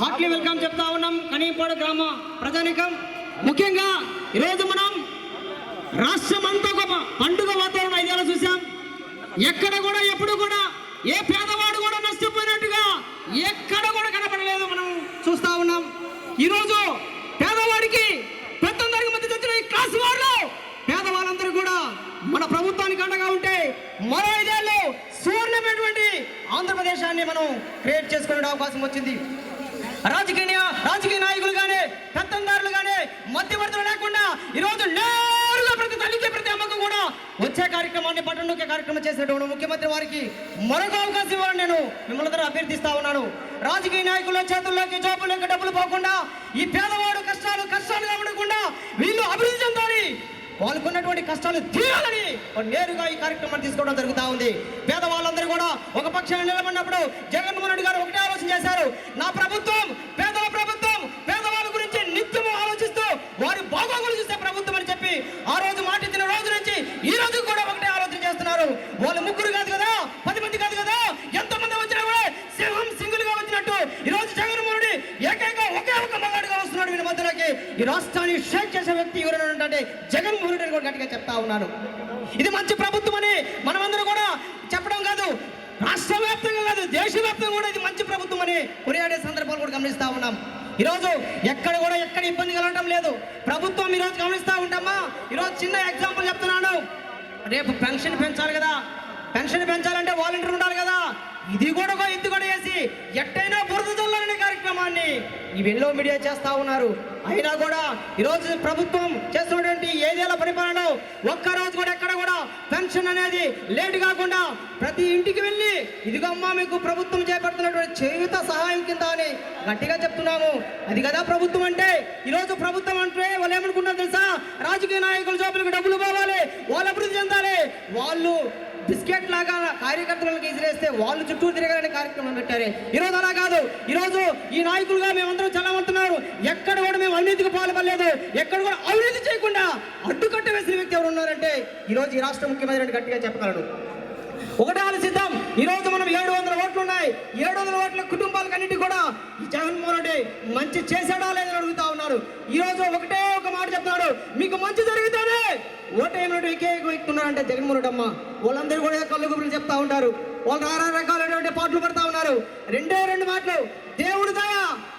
Hartley welcome చెప్తా ఉన్నాం కనీపాడు గ్రామ ప్రజానికం. ముఖ్యంగా ఈరోజు మనం రాష్ట్రం అంతా ఒక పండుగ వాతావరణం ఐదేళ్ళు చూసాం ఎక్కడ కూడా ఎప్పుడు కూడా ఏ పేదవాడు కూడా నష్టపోయినట్టుగా ఎక్కడ కూడా కనపడలేదు మనం చూస్తా ఉన్నాం. ఈరోజు పేదవాడికి పెద్దందరికి మధ్య తెచ్చిన ఈ క్లాస్ వాళ్ళు పేదవాళ్ళందరూ కూడా మన ప్రభుత్వానికి అండగా ఉంటే మరో ఐదేళ్ళు సువర్ణమైనటువంటి ఆంధ్రప్రదేశాన్ని మనం క్రియేట్ చేసుకునే అవకాశం వచ్చింది. రాజకీయ రాజకీయ నాయకులు కానీ పెత్తందారులు కానీ మధ్యవర్తులు లేకుండా ఈరోజు నేరుగా ప్రతి తల్లికి ప్రతి అమ్మకు కూడా వచ్చే కార్యక్రమాన్ని పట్టణ కార్యక్రమం చేసినటువంటి ముఖ్యమంత్రి వారికి మరొక అవకాశం ఇవ్వాలని నేను మిమ్మల్ని అభ్యర్థిస్తా ఉన్నాను. రాజకీయ నాయకుల చేతుల్లోకి జోబుల్లోకి డబ్బులు పోకుండా ఈ పేదవాడు కష్టాలు కష్టాలుగా ఉండకుండా వీళ్ళు అభివృద్ధి చెందాలి వాళ్ళకున్నటువంటి కష్టాలు తీరాలని నేరుగా ఈ కార్యక్రమాన్ని తీసుకోవడం జరుగుతూ ఉంది. పేదవాళ్ళందరూ కూడా ఒక పక్షాన్ని నిలబడినప్పుడు జగన్మోహన్ రెడ్డి గారు ఒకటే ఆలోచన చేశారు. నా ప్రభుత్వం పేదవాళ్ళ గురించి నిత్యము ఆలోచిస్తూ వారి బాగోగులు చూసే ప్రభుత్వం అని చెప్పి ఆ రోజు మాట ఇచ్చిన రోజు నుంచి ఈ రోజు కూడా ఒకటే ఆలోచన చేస్తున్నారు వాళ్ళు ముగ్గురు కాదు కదా పది మంది కాదు కదా ఎంతమంది వచ్చినా కూడా సింహం సింగిల్గా వచ్చినట్టు ఈ రోజు జగన్మోహన్ రెడ్డి ఏకైక ఒకే ఒక మగాడుగా వస్తున్నాడు వీళ్ళ మధ్యలోకి ఈ రాష్ట్రాన్ని షేక్ చేసే వ్యక్తి ఎవరైనా అంటే జగన్మోహన్ రెడ్డి కూడా గట్టిగా చెప్తా ఉన్నాను ఇది మంచి ప్రభుత్వం అని మనమందరం కూడా చెప్పడం కాదు రాష్ట్ర వ్యాప్తంగా కాదు దేశవ్యాప్తంగా కూడా ఇది మంచి ప్రభుత్వం అని కొనియాడే సందర్భాలు కూడా గమనిస్తూ ఉన్నాం. ఈరోజు ఎక్కడ కూడా ఎక్కడ ఇబ్బంది కలగడం లేదు. ప్రభుత్వం ఈరోజు గమనిస్తూ ఉంటామా ఈరోజు చిన్న ఎగ్జాంపుల్ చెప్తున్నాను. రేపు పెన్షన్ పెంచాలి కదా. పెన్షన్ పెంచాలంటే వాలంటీర్ ఉండాలి కదా. ఇది కూడా ఒక ఎత్తు కూడా వేసి ఎట్టయినా బురద చల్లాలనే కార్యక్రమాన్ని ఈ వెల్లో మీడియా చేస్తా ఉన్నారు. అయినా కూడా ఈరోజు ప్రభుత్వం చేస్తున్నటువంటి ఏదేళ్ళ పరిపాలన ఒక్క రోజు కూడా ఎక్కడ కూడా పెన్షన్ అనేది లేట్ కాకుండా ప్రతి ఇంటికి వెళ్ళి ఇదిగో అమ్మా మీకు ప్రభుత్వం చేపడుతున్నటువంటి చేయుత సహాయం కింద అని గట్టిగా చెప్తున్నాము. అది కదా ప్రభుత్వం అంటే. ఈరోజు ప్రభుత్వం అంటే వాళ్ళు ఏమనుకుంటారు తెలుసా? రాజకీయ నాయకుల జోబులకు డబ్బులు పోవాలి వాళ్ళు అభివృద్ధి చెందాలి. వాళ్ళు బిస్కెట్ లాగా కార్యకర్తలకు ఎదురేస్తే వాళ్ళు చుట్టూ తిరగాలని కార్యక్రమం పెట్టారు. ఈరోజు అలా కాదు. ఈరోజు ఈ నాయకులుగా మేమందరం చల్లమంటున్నారు ఎక్కడ కూడా మేము అవినీతికి పాల్పడలేదు. ఎక్కడ కూడా అవినీతి చేయకుండా అడ్డుకట్ట వేసిన వ్యక్తి ఎవరు ఉన్నారంటే ఈరోజు ఈ రాష్ట్ర ముఖ్యమంత్రి గట్టిగా చెప్పగలడు ఒకటే ఆలోచిద్దాం ఈ రోజు మనం ఏడు వందల ఓట్లు ఉన్నాయి. ఏడు వందల ఓట్ల కుటుంబాలకన్నిటి కూడా ఈ జగన్మోహన్ రెడ్డి మంచి చేశాడా లేదని అడుగుతా ఉన్నారు. ఈ రోజు ఒకటే ఒక మాట చెప్తున్నాడు. మీకు మంచి జరిగితేనే ఓటేమినట్టు ఎక్కే ఎక్కుతున్నారంటే జగన్మోహన్ రెడ్డి అమ్మ. వాళ్ళందరూ కూడా కళ్ళు గుబులు చెప్తా ఉంటారు. వాళ్ళు రకరకాల రకాలైనటువంటి పాటలు పడతా ఉన్నారు. రెండే రెండు మాటలు. దేవుడు దయ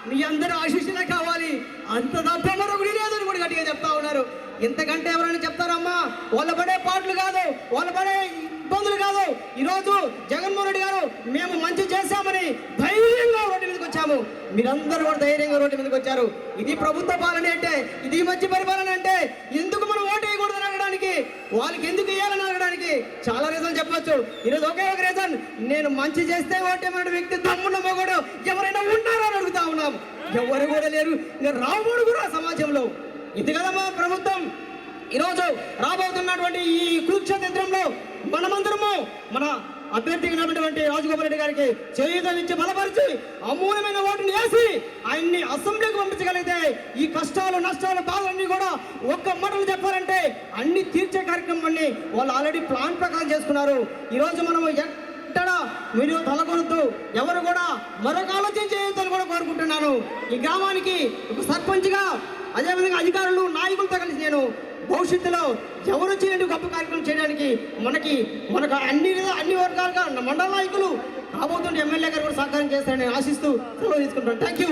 మీ అందరూ ఆశీస్సులే కావాలి. అంత తప్ప మరొకటి లేదని కూడా గట్టిగా చెప్తా ఉన్నారు. ఇంతకంటే ఎవరైనా చెప్తారమ్మా? వాళ్ళ పడే పాటలు కాదు. వాళ్ళ పడే ఈరోజు జగన్మోహన్ రెడ్డి గారు మేము మంచి చేశామని ధైర్యంగా రోడ్డు మీదకి వచ్చాము. మీరందరూ కూడా ధైర్యంగా రోడ్డు మీదకి వచ్చారు. ఇది ప్రభుత్వ పాలన అంటే ఇది మంచి పరిపాలన అంటే ఎందుకు మనం ఓటు వేయకూడదని అడగడానికి? వాళ్ళకి ఎందుకు వేయాలని అడగడానికి? చాలా రీజన్ చెప్పొచ్చు. ఈరోజు ఒకే ఒక రీజన్ నేను మంచి చేస్తే ఓటేమైన వ్యక్తి తమ్ముడు మొగడు. ఎవరైనా ఉన్నారో అని అడుగుతా ఉన్నాం. ఎవరు కూడా లేరు. నేను రాముడు కూడా సమాజంలో. ఇది కదమ్మా ప్రభుత్వం. ఈరోజు రాబోతున్నటువంటి ఈ కురుక్షేత్రంలో మనమందరము మన అభ్యర్థిగా ఉన్నటువంటి రాజగోపాల్ రెడ్డి గారికి చేయుతనిచ్చి బలపరిచి అమూల్యమైన ఓటుని వేసి ఆయన్ని అసెంబ్లీకి పంపించగలిగితే ఈ కష్టాలు నష్టాలు బాధలన్నీ కూడా ఒక్క మాటలు చెప్పాలంటే అన్ని తీర్చే కార్యక్రమాన్ని వాళ్ళు ఆల్రెడీ ప్లాన్ ప్రకారం చేసుకున్నారు. ఈరోజు మనం ఎక్కడ మీరు తలకొనద్దు ఎవరు కూడా మరొక ఆలోచన చేయొద్దని కూడా కోరుకుంటున్నాను. ఈ గ్రామానికి ఒక సర్పంచ్గా అదేవిధంగా అధికారులు నాయకులతో కలిసి నేను భవిష్యత్తులో ఎవరు చేయండి గొప్ప కార్యక్రమం చేయడానికి మనకి మనకు అన్ని అన్ని వర్గాలుగా మండల నాయకులు రాబోతుండే ఎమ్మెల్యే గారు కూడా సహకారం చేస్తారని ఆశిస్తూ సెలవు తీసుకుంటాను థ్యాంక్ యూ